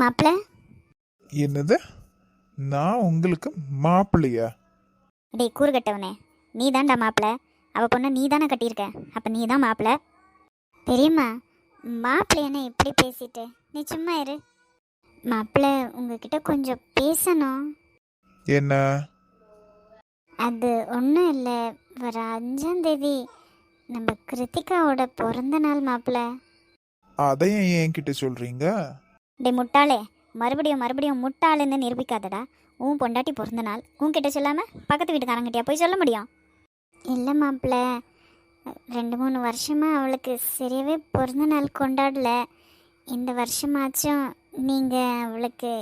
மாப்பிள்ள என்னது? நான் உங்களுக்கு மாப்பிள்ளையா? டேய் கூறுகட்டவனே நீ தான்டா மாப்பிள்ள அவ பொண்ணை நீ தானே கட்டியிருக்க. அப்போ நீ தான் மாப்பிள்ள பெரியம்மா மாப்பிள்ளை என்ன இப்படி பேசிட்டு? நீ சும்மா இரு. மாப்பிள்ள உங்ககிட்ட கொஞ்சம் பேசணும். என்ன? அது ஒன்றும் இல்லை. வர அஞ்சாம் தேதி நம்ம கிருத்திகாவோட பிறந்த நாள் மாப்பிள்ள அதை ஏன் என்கிட்ட சொல்றீங்க? டே முட்டாளே மறுபடியும் மறுபடியும் முட்டாளுன்னு நிரூபிக்காதடா. உன் பொண்டாட்டி பிறந்த நாள். உன்கிட்ட சொல்லாம பக்கத்து வீட்டுக்காரங்கிட்டயா போய் சொல்ல முடியும்? இல்லை மாப்பிள்ள. ரெண்டு மூணு வருஷமா அவளுக்கு சரியாவே பிறந்த நாள் கொண்டாடல. இந்த வருஷமாச்சும் நீங்கள் அவளுக்கு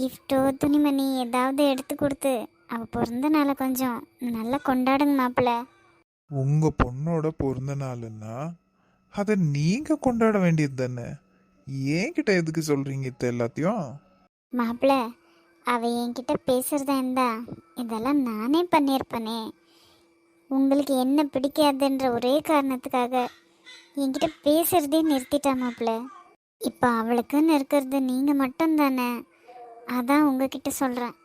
கிஃப்ட்டோ துணிமணி ஏதாவது எடுத்து கொடுத்து அவள் பிறந்த நாளை கொஞ்சம் நல்லா கொண்டாடுங்க மாப்பிள்ள. உங்க பொண்ணோட பிறந்த நாளுன்னா அதை நீங்க கொண்டாட வேண்டியது தானே? என்கிட்ட எதுக்கு சொல்றீங்க இது எல்லாத்தையும்? மாப்பிள்ள அவ என்கிட்ட பேசுறதா இருந்தா இதெல்லாம் நானே பண்ணியிருப்பேனே. உங்களுக்கு என்ன பிடிக்காதுன்ற ஒரே காரணத்துக்காக என்கிட்ட பேசுறதே நிறுத்திட்டா மாப்பிள்ள இப்போ அவளுக்குன்னு இருக்கிறது நீங்கள் மட்டும்தானே? அதான் உங்ககிட்ட சொல்கிறேன்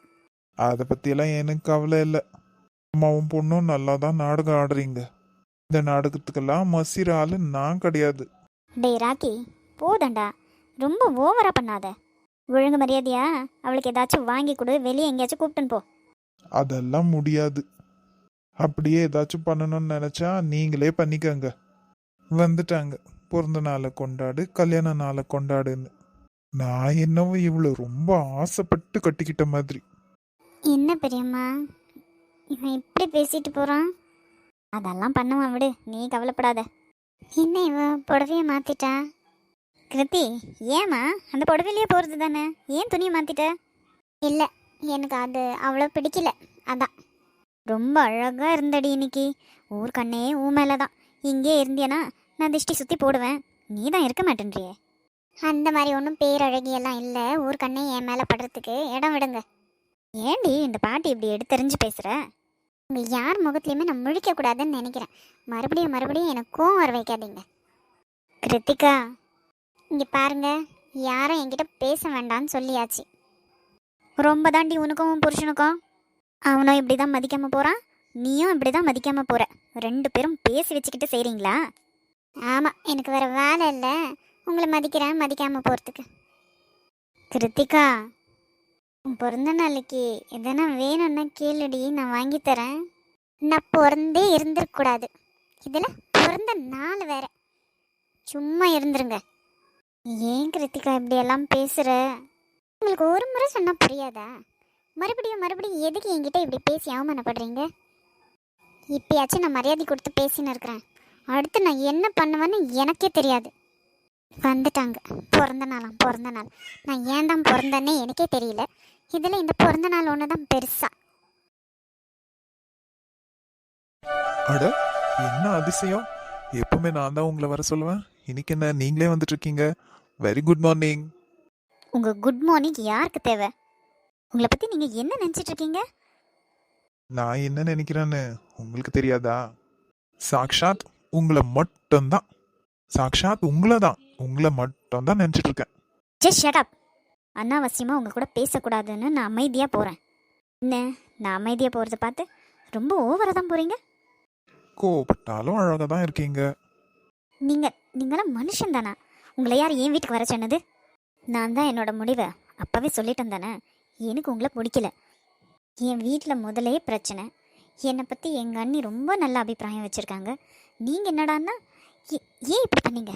அதை பத்தியெல்லாம் எனக்கு கவலை இல்லை. அம்மாவும் பொண்ணும் நல்லா தான் நாடகம் ஆடுறீங்க. இந்த நாடகத்துக்கெல்லாம் மசிற ஆளு நான் கிடையாது. டேய் ராக்கி. போதண்டா ரொம்ப ஓவரா பண்ணாத. ஒழுங்கு மரியாதையா? அவளுக்கு ஏதாச்சும் வாங்கி கொடு. வெளியே எங்கேயாச்சும் கூப்பிட்டுன்னு போ. அதெல்லாம் முடியாது. அப்படியே ஏதாச்சும் பண்ணணும்னு நினைச்சா நீங்களே பண்ணிக்கங்க. வந்துட்டாங்க. பிறந்த நாளை கொண்டாடு கல்யாண நாளை கொண்டாடுன்னு. நான் என்னவோ இவ்வளோ ரொம்ப ஆசைப்பட்டு கட்டிக்கிட்ட மாதிரி. என்ன பெரியம்மா? இவன் இப்படி பேசிட்டு போறான்? அதெல்லாம் பண்ணுவான் விடு. நீ கவலைப்படாத. என்ன இவ புடவைய மாத்திட்டா கிருத்தி ஏமா அந்த புடவையிலேயே போகிறது தானே? ஏன் துணியை மாற்றிட்ட இல்லை எனக்கு அது அவ்வளோ பிடிக்கல. அதான். ரொம்ப அழகாக இருந்தடி இன்னைக்கு. ஊர் கண்ணே ஊ மேலே தான் இங்கே இருந்தியனா நான் திஷ்டி சுற்றி போடுவேன். நீ தான் இருக்க மாட்டேன்றியே. அந்த மாதிரி ஒன்றும் பேரழகியெல்லாம் இல்லை. ஊர் கண்ணே என் மேலே படுறதுக்கு இடம் விடுங்க. ஏண்டி இந்த பாட்டி இப்படி எடுத்தறிஞ்சு பேசுகிற உங்க யார் முகத்துலையுமே நான் முழிக்க கூடாதுன்னு நினைக்கிறேன். மறுபடியும் மறுபடியும் எனக்கு கோவம் வர வைக்காதீங்க. கிருத்திகா இங்கே பாருங்க. யாரும் என்கிட்ட பேச வேண்டாம்னு சொல்லியாச்சு. ரொம்ப தாண்டி உனக்கும் உன் புருஷனுக்கும். அவனும் இப்படி தான் மதிக்காமல் போகிறான் நீயும் இப்படி தான் மதிக்காமல் போகிற ரெண்டு பேரும் பேசி வச்சுக்கிட்டு செய்கிறீங்களா ஆமாம் எனக்கு வேறு வேலை இல்லை. உங்களை மதிக்கிறேன் மதிக்காமல் போகிறதுக்கு கிருத்திகா பிறந்த நாளைக்கு எதனா வேணும்னா கேளுடி நான் வாங்கி தரேன். நான் பிறந்தே இருந்துருக்கூடாது இதில் பிறந்த நாள் வேற. சும்மா இருந்துருங்க. ஏன் கிருத்திகா இப்படியெல்லாம் பேசுகிற உங்களுக்கு ஒரு முறை சொன்னால் புரியாதா? மறுபடியும் மறுபடியும் எதுக்கு என்கிட்ட இப்படி பேசி அவமானப்படுறீங்க? இப்பயாச்சும் நான் மரியாதை கொடுத்து பேசின்னு இருக்கிறேன். அடுத்து நான் என்ன பண்ணுவேன்னு எனக்கே தெரியாது. வந்துட்டாங்க. பிறந்த நாளாம் பிறந்த நாள். நான் ஏன் தான் பிறந்தேன்னே எனக்கே தெரியல. இதில் இந்த பிறந்த நாள் ஒன்று தான் பெருசா. அட என்ன அதிசயம்? எப்பவுமே நான் தான் உங்களை வர சொல்லுவேன். இன்னைக்கு என்ன நீங்களே வந்துட்டு இருக்கீங்க? வெரி குட் மார்னிங் உங்கள் குட் மார்னிங் யாருக்கு தேவை? உங்களை பற்றி நீங்கள் என்ன நினச்சிட்டு இருக்கீங்க? நான் என்ன நினைக்கிறேன்னு உங்களுக்கு தெரியாதா? சாக்ஷாத் உங்களை மட்டும்தான். சாக்ஷாத் உங்களை தான் உங்களை மட்டும் தான் நினச்சிட்டு இருக்கேன். ஜஸ்ட் ஷட் அப் அனாவசியமாக உங்கள் கூட பேசக்கூடாதுன்னு நான் அமைதியாக போகிறேன் என்ன? நான் அமைதியாக போகிறத பார்த்து ரொம்ப ஓவராக தான் போகிறீங்க கோவப்பட்டாலும் அழகாக தான் இருக்கீங்க. நீங்கள் நீங்களாம் மனுஷன் தானா உங்களை யார் என் வீட்டுக்கு வர சொன்னது? நான் தான் என்னோட முடிவை அப்போவே சொல்லிட்டேன் தானே எனக்கு உங்களை பிடிக்கல. என் வீட்டில் முதலே பிரச்சனை. என்னை பற்றி எங்கள் அண்ணி ரொம்ப நல்ல அபிப்பிராயம் வச்சுருக்காங்க. நீங்கள் என்னடான்னா ஏ- ஏன் இப்படி பண்ணீங்க?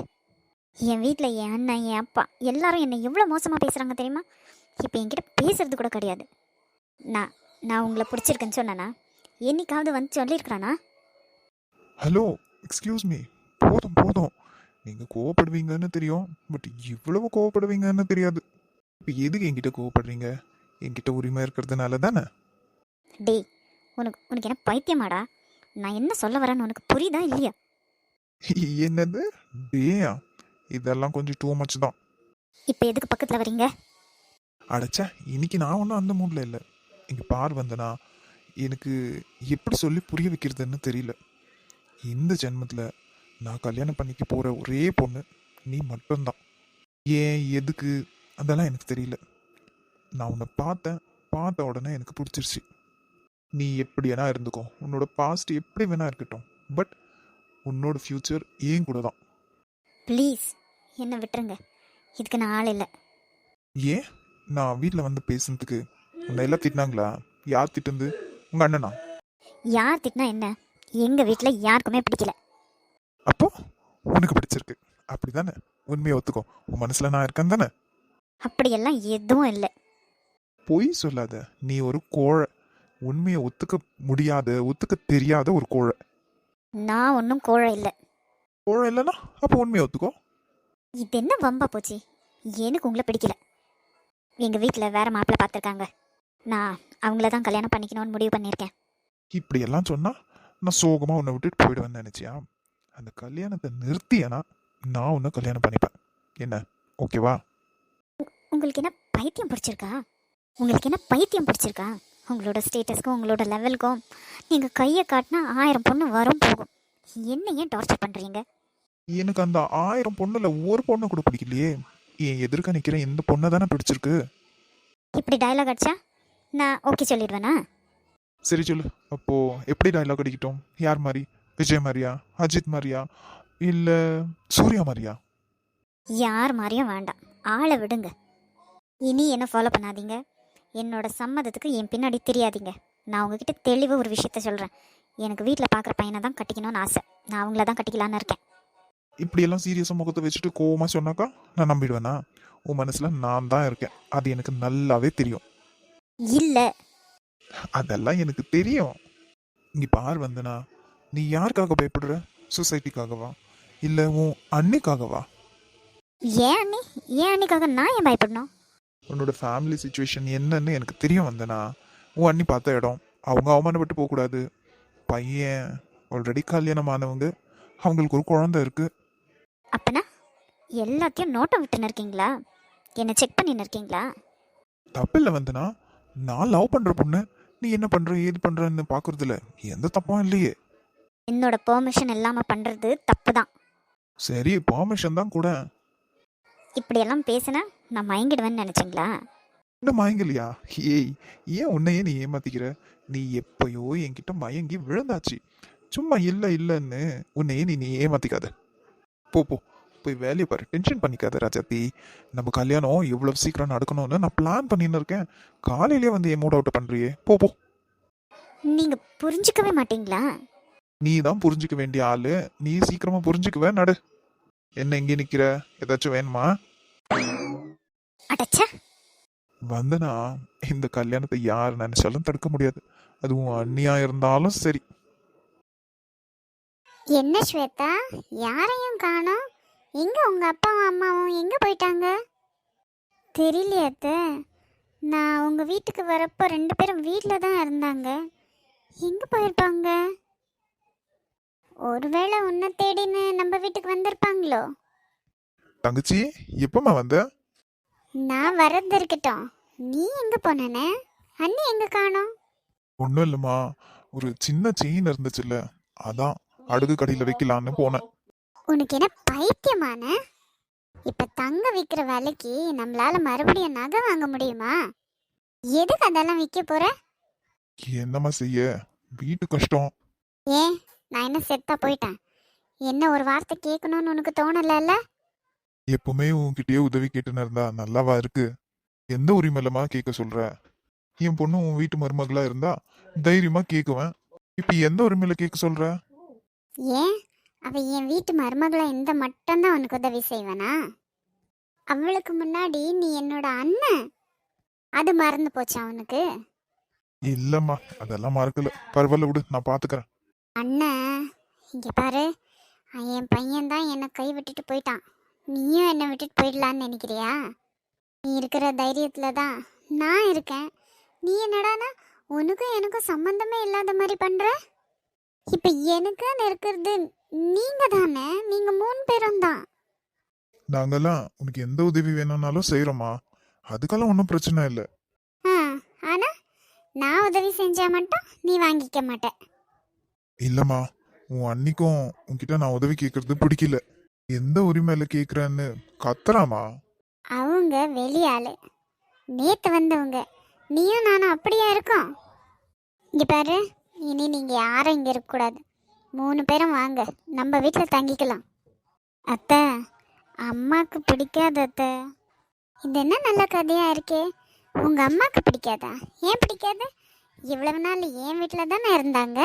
என் வீட்டில் என் அண்ணன் என் அப்பா எல்லாரும் என்னை எவ்வளோ மோசமாக பேசுகிறாங்க தெரியுமா? இப்போ என்கிட்ட பேசுறது கூட கிடையாது. நான் நான் உங்களை பிடிச்சிருக்கேன்னு சொன்னேன்னா என்னைக்காவது வந்து சொல்லியிருக்கிறானா? ஹலோ எக்ஸ்கியூஸ் மீ போதும் போதும். நீங்கள் கோவப்படுவீங்கன்னு தெரியும். பட் இவ்வளவு கோவப்படுவீங்கன்னு தெரியாது. இப்போ எதுக்கு என்கிட்ட கோவப்படுறீங்க? என்கிட்ட உரிமை இருக்கிறதுனால தானே? டேய் உனக்கு உனக்கு என்ன பைத்தியமாடா? நான் என்ன சொல்ல வரேன்னு உனக்கு புரியுதா இல்லையா? என்னது? டேயா இதெல்லாம் கொஞ்சம் டூ மச் தான். இப்போ எதுக்கு பக்கத்தில் வரீங்க? அடைச்சா இன்னைக்கு நான் ஒன்றும் அந்த மூடில் இல்லை. இங்கே பார் வந்தனா எனக்கு எப்படி சொல்லி புரிய வைக்கிறதுன்னு தெரியல. இந்த ஜென்மத்தில் நான் கல்யாணம் பண்ணிக்க போகிற ஒரே பொண்ணு நீ மட்டும்தான். ஏன் எதுக்கு? அதெல்லாம் எனக்கு தெரியல. நான் உன்னை பார்த்தேன். பார்த்த உடனே எனக்கு பிடிச்சிருச்சு. நீ எப்படி வேணா இருந்துக்கோ. உன்னோட பாஸ்ட் எப்படி வேணா இருக்கட்டும். பட் உன்னோட ஃப்யூச்சர் ஏன் கூட தான். ப்ளீஸ் என்னை விட்டுருங்க. இதுக்கு நான் ஆள் இல்லை. ஏன்? நான் வீட்டில் வந்து பேசுனதுக்கு உன்னை எல்லாம் திட்டினாங்களா? யார் திட்டுந்து உங்கள் அண்ணனா? யார் திட்டினா என்ன? எங்கள் வீட்டில் யாருக்குமே பிடிக்கல. அப்போ உனக்கு பிடிச்சிருக்கு. அப்படிதானே? உண்மையை ஒத்துக்கோ. உன் மனசுல நான் இருக்கேன் தானே? அப்படியெல்லாம் எதுவும் இல்லை. பொய் சொல்லாத. நீ ஒரு கோழை. உண்மையை ஒத்துக்க முடியாத ஒத்துக்க தெரியாத ஒரு கோழை. நான் ஒன்றும் கோழை இல்லை. கோழை இல்லைன்னா அப்போ உண்மையை ஒத்துக்கோ. இது என்ன வம்பா போச்சு? எனக்கு உங்களை பிடிக்கல. எங்கள் வீட்டில் வேற மாப்பிள்ளை பார்த்துருக்காங்க. நான் அவங்கள தான் கல்யாணம் பண்ணிக்கணும்னு முடிவு பண்ணியிருக்கேன். இப்படியெல்லாம் சொன்னா நான் சோகமா உன்னை விட்டுட்டு போயிடுவேன்னு நினைச்சியா? அந்த கல்யாணத்தை நிறுத்தியனா நான் உன்னை கல்யாணம் பண்ணிப்பேன். என்ன? ஓகேவா உங்களுக்கு என்ன பைத்தியம் பிடிச்சிருக்கா? உங்களுக்கு என்ன பைத்தியம் பிடிச்சிருக்கா? உங்களோட ஸ்டேட்டஸ்க்கும் உங்களோட லெவலுக்கும் நீங்கள் கையை காட்டினா ஆயிரம் பொண்ணு வரும் போகும். என்ன ஏன் டார்ச்சர் பண்ணுறீங்க எனக்கு அந்த ஆயிரம் பொண்ணுல ஒரு பொண்ணை கூட பிடிக்கலையே. என் எதிர்க்க நிக்கிற இந்த பொண்ணை தானே பிடிச்சிருக்கு? இப்படி டயலாக் அடிச்சா நான் ஓகே சொல்லிடுவேனா? சரி சொல்லு. அப்போ எப்படி டைலாக் அடிக்கட்டும்? யார் மாதிரி? விஜய் மாதிரியா அஜித் மாதிரியா இல்ல சூர்யா மாதிரியா யார் மாதிரியும் வேண்டாம். ஆளை விடுங்க. இனி என்ன ஃபாலோ பண்ணாதீங்க. என்னோட சம்மதத்துக்கு என் பின்னாடி தெரியாதீங்க. நான் உங்ககிட்ட தெளிவாக ஒரு விஷயத்த சொல்கிறேன் எனக்கு வீட்டில் பார்க்குற பையனை தான் கட்டிக்கணும்னு ஆசை. நான் அவங்கள தான் கட்டிக்கலான்னு இருக்கேன். இப்படியெல்லாம் சீரியஸாக முகத்தை வச்சுட்டு கோவமா சொன்னாக்கா நான் நம்பிடுவேனா? உன் மனசுல நான் தான் இருக்கேன். அது எனக்கு நல்லாவே தெரியும். இல்லை. அதெல்லாம் எனக்கு தெரியும். இங்க பார் வந்தனா. நீ யாருக்காக பயப்படுற? சொசைட்டிக்காகவா இல்ல உன் அன்னைக்காகவா ஏன் அண்ணி? ஏன் அண்ணிக்காக நான் ஏன் பயப்படணும்? உன்னோட ஃபேமிலி சுச்சுவேஷன் என்னன்னு எனக்கு தெரியும் வந்தனா உன் அண்ணி பார்த்த இடம் அவங்க அவமானப்பட்டு போகக்கூடாது. பையன் ஆல்ரெடி கல்யாணம் ஆனவங்க அவங்களுக்கு ஒரு குழந்தை இருக்கு. அப்பனா எல்லாத்தையும் நோட்டம் விட்டுன்னு இருக்கீங்களா? என்னை செக் பண்ணின்னு இருக்கீங்களா? தப்பில்லை வந்தனா நான் லவ் பண்ற பொண்ணு நீ என்ன பண்ற ஏது பண்றன்னு பாக்குறதுல எந்த தப்பும் இல்லையே. என்னோட பெர்மிஷன் இல்லாமல் பண்ணுறது தப்பு தான் சரி பெர்மிஷன் தான் கூட. இப்படியெல்லாம் பேசினா நான் மயங்கிடுவேன்னு நினச்சிங்களா? இன்னும் மயங்கலையா? ஏய் ஏன் உன்னையே நீ ஏமாத்திக்கிற? நீ எப்பயோ என்கிட்ட மயங்கி விழுந்தாச்சு. சும்மா இல்ல இல்லன்னு உன்னையே நீ நீ ஏமாத்திக்காத. போ போ போய் வேலையை பாரு. டென்ஷன் பண்ணிக்காத ராஜாத்தி நம்ம கல்யாணம் இவ்வளவு சீக்கிரம் நடக்கணும்னு நான் பிளான் பண்ணின்னு இருக்கேன். காலையிலேயே வந்து என் மூட் அவுட் பண்றியே. போ போ. நீங்கள் புரிஞ்சுக்கவே மாட்டீங்களா? நீ தான் புரிஞ்சுக்க வேண்டிய ஆளு. நீ சீக்கிரமா புரிஞ்சுக்குவ நடு. என்ன எங்கே நிக்கிற? ஏதாச்சும் வேணுமா? வந்தனா இந்த கல்யாணத்தை யார் நினைச்சாலும் தடுக்க முடியாது. அதுவும் அண்ணியா இருந்தாலும் சரி. என்ன ஸ்வேதா? யாரையும் காணோம். எங்க உங்க அப்பாவும் அம்மாவும் எங்க போயிட்டாங்க? தெரியலையே அத்தை. நான் உங்க வீட்டுக்கு வரப்போ ரெண்டு பேரும் வீட்டில் தான் இருந்தாங்க. எங்க போயிருப்பாங்க? ஒருவேளை உன்னை தேடின்னு நம்ம வீட்டுக்கு வந்திருப்பாங்களோ? தங்கச்சி எப்பமா வந்த? நான் வரது இருக்கட்டும். நீ எங்க போனனே அண்ணி எங்க காணோம்? ஒன்றும் இல்லைம்மா. ஒரு சின்ன செயின் இருந்துச்சுல்ல. அதான் அடுக்கு கடையில் வைக்கலான்னு போனேன். உனக்கு என்ன பைத்தியமான? இப்ப தங்க விக்கிற விலைக்கு நம்மளால மறுபடியும் நகை வாங்க முடியுமா? எதுக்கு அதெல்லாம் விற்க போற? என்னம்மா செய்ய? வீட்டு கஷ்டம். ஏன்? நான் என்ன செத்தா போயிட்டேன்? என்ன ஒரு வார்த்தை கேட்கணும்னு உனக்கு தோணலல்ல? எப்பவுமே உன்கிட்டயே உதவி கேட்டுன்னு இருந்தா நல்லாவா இருக்கு? எந்த உரிமையிலமா கேட்க சொல்ற? என் பொண்ணு உன் வீட்டு மருமகளா இருந்தா தைரியமா கேக்குவேன் இப்ப எந்த உரிமையில கேட்க சொல்ற? ஏன்? அவ என் வீட்டு மருமகளை இந்த மட்டும்தான் உனக்கு உதவி செய்வனா? அவளுக்கு முன்னாடி நீ என்னோட அண்ணன். அது மறந்து போச்சா உனக்கு? இல்லம்மா அதெல்லாம் மறக்கல. பரவாயில்ல விடு நான் பாத்துக்கறேன். அண்ணன் இங்க பாரு. என் பையன் தான் என்னை கை விட்டுட்டு போயிட்டான். நீயும் என்னை விட்டுட்டு போயிடலான்னு நினைக்கிறியா? நீ இருக்கிற தைரியத்துல தான் நான் இருக்கேன். நீ என்னடானா உனக்கும் எனக்கும் சம்பந்தமே இல்லாத மாதிரி பண்ற? இப்ப எனக்குன்னு இருக்கிறது நீங்க தானே? நீங்க மூணு பேரும் தான். நாங்கெல்லாம் உனக்கு எந்த உதவி வேணும்னாலும் செய்யறோமா அதுக்கெல்லாம் ஒன்றும் பிரச்சனை இல்லை. ஆ ஆனா நான் உதவி செஞ்சா மட்டும் நீ வாங்கிக்க மாட்ட. இல்லம்மா உன் அன்னிக்கும் உன்கிட்ட நான் உதவி கேட்கறது பிடிக்கல. எந்த உரிமையில கேக்குறேன்னு கத்துறாமா அவங்க வெளியாளு. நேத்து வந்தவங்க. நீயும் நானும் அப்படியா இருக்கோம்? இங்க பாரு இனி நீங்க யாரும் இங்க இருக்கக்கூடாது மூணு பேரும் வாங்க நம்ம வீட்டில் தங்கிக்கலாம். அத்தை அம்மாக்கு பிடிக்காத அத்தை. இது என்ன நல்ல கதையா இருக்கே? உங்க அம்மாக்கு பிடிக்காதா? ஏன் பிடிக்காது? இவ்வளவு நாள் என் வீட்டில் தானே இருந்தாங்க?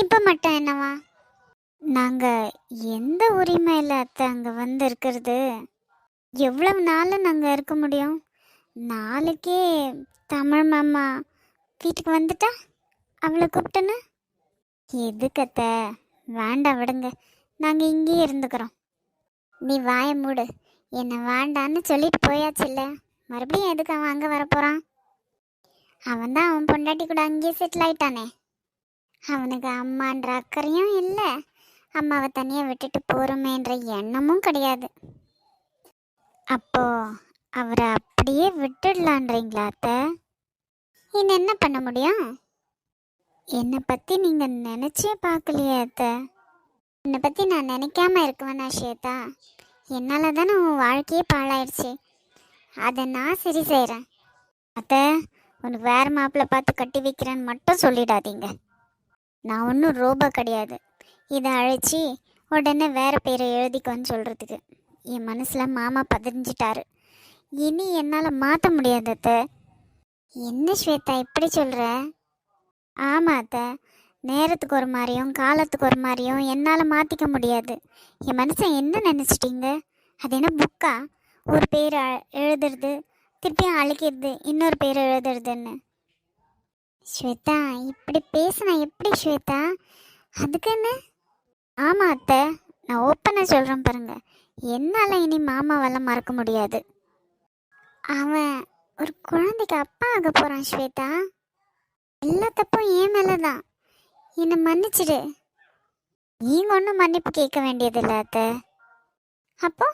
இப்போ மட்டும் என்னவா? நாங்கள் எந்த உரிமையில் அத்தை அங்கே வந்து இருக்கிறது எவ்வளவு நாள் நாங்கள் இருக்க முடியும்? நாளைக்கே தமிழ் மாமா வீட்டுக்கு வந்துட்டா? அவளை கூப்பிட்டேன்னு? எதுக்கத்த வேண்டாம் விடுங்க. நாங்கள் இங்கேயே இருந்துக்கிறோம். நீ வாய மூடு. என்னை வேண்டான்னு சொல்லிட்டு போயாச்சுல்ல. மறுபடியும் எதுக்கு அவன் அங்கே வரப்போகிறான் அவன் தான் அவன் பொண்டாட்டி கூட அங்கேயே செட்டில் ஆயிட்டானே. அவனுக்கு அம்மான்ற அக்கறையும் இல்லை. அம்மாவை தனியாக விட்டுட்டு போகிறோமேன்ற எண்ணமும் கிடையாது. அப்போ அவரை அப்படியே விட்டுடலான்றீங்களா அத்தை? இன்னும் என்ன பண்ண முடியும்? என்னை பற்றி நீங்கள் நினச்சே பார்க்கலையே அத்தை. என்னை பற்றி நான் நினைக்காம இருக்குவேனா ஸ்வேதா? என்னால் தானே உன் வாழ்க்கையே பாழாயிடுச்சு. அதை நான் சரி செய்கிறேன் அத்தை உனக்கு வேறு மாப்பிள்ளை பார்த்து கட்டி வைக்கிறேன்னு மட்டும் சொல்லிடாதீங்க. நான் ஒன்றும் ரோபோ கிடையாது. இதை அழைச்சி உடனே வேறு பேரை எழுதிக்கோன்னு சொல்கிறதுக்கு என் மனசில் மாமா பதிஞ்சிட்டாரு இனி என்னால் மாற்ற முடியாது அத்தை. என்ன ஸ்வேதா இப்படி சொல்கிற ஆமாம் அத்தை. நேரத்துக்கு ஒரு மாதிரியும் காலத்துக்கு ஒரு மாதிரியும் என்னால் மாற்றிக்க முடியாது. என் மனுஷன் என்ன நினச்சிட்டீங்க? அது என்ன புக்கா? ஒரு பேர் எழுதுறது திருப்பியும் அழிக்கிறது இன்னொரு பேர் எழுதுறதுன்னு. ஸ்வேதா இப்படி பேசினா எப்படி ஸ்வேதா? அதுக்கு என்ன? ஆமாம் அத்தை நான் ஓப்பனாக சொல்கிறேன் பாருங்க. என்னால் இனி மாமாவெல்லாம் மறக்க முடியாது. அவன் ஒரு குழந்தைக்கு அப்பா ஆக போகிறான் ஸ்வேதா. எல்லா தப்பும் ஏன் மேலே தான் என்னை மன்னிச்சிடு. நீங்கள் ஒன்றும் மன்னிப்பு கேட்க வேண்டியதில்லை அத்தை. அப்போ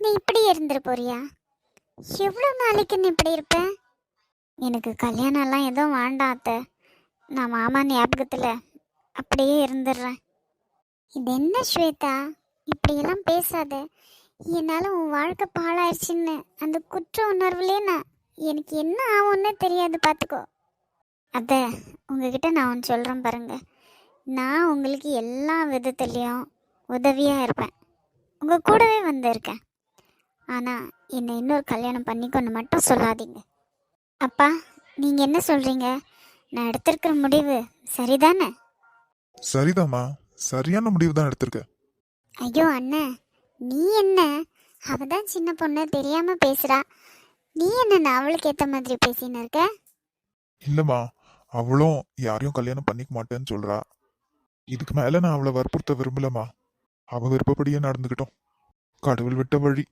நீ இப்படி இருந்துரு போறியா? எவ்வளோ நாளைக்கு நீ இப்படி இருப்பேன் எனக்கு கல்யாணம்லாம் எதுவும் வேண்டாம் அத்தை. நான் மாமா ஞாபகத்தில் அப்படியே இருந்துடுறேன். இது என்ன ஸ்வேதா? இப்படியெல்லாம் பேசாத. என்னால் உன் வாழ்க்கை பாழாயிடுச்சின்னு அந்த குற்ற உணர்வுலே நான் எனக்கு என்ன ஆகும்னே தெரியாது பார்த்துக்கோ. அத்தை உங்ககிட்ட நான் ஒன்று சொல்கிறேன் பாருங்க. நான் உங்களுக்கு எல்லா விதத்துலேயும் உதவியாக இருப்பேன். உங்கள் கூடவே வந்திருக்கேன் ஆனால் என்னை இன்னொரு கல்யாணம் பண்ணிக்கொன்னு மட்டும் சொல்லாதீங்க. அப்பா நீங்கள் என்ன சொல்கிறீங்க நான் எடுத்திருக்கிற முடிவு சரிதானே? சரிதாம்மா. சரியான முடிவு தான் எடுத்திருக்க. ஐயோ அண்ணன் நீ என்ன? அவ தான் சின்ன பொண்ணு தெரியாமல் பேசுகிறா நீ என்ன அவளுக்கு ஏற்ற மாதிரி பேசின்னு இருக்க? இல்லம்மா. அவளும் யாரையும் கல்யாணம் பண்ணிக்க மாட்டேன்னு சொல்றா. இதுக்கு மேல நான் அவளை வற்புறுத்த விரும்பலம்மா. அவ விருப்பப்படியே நடந்துக்கிட்டோம். கடவுள் விட்ட வழி.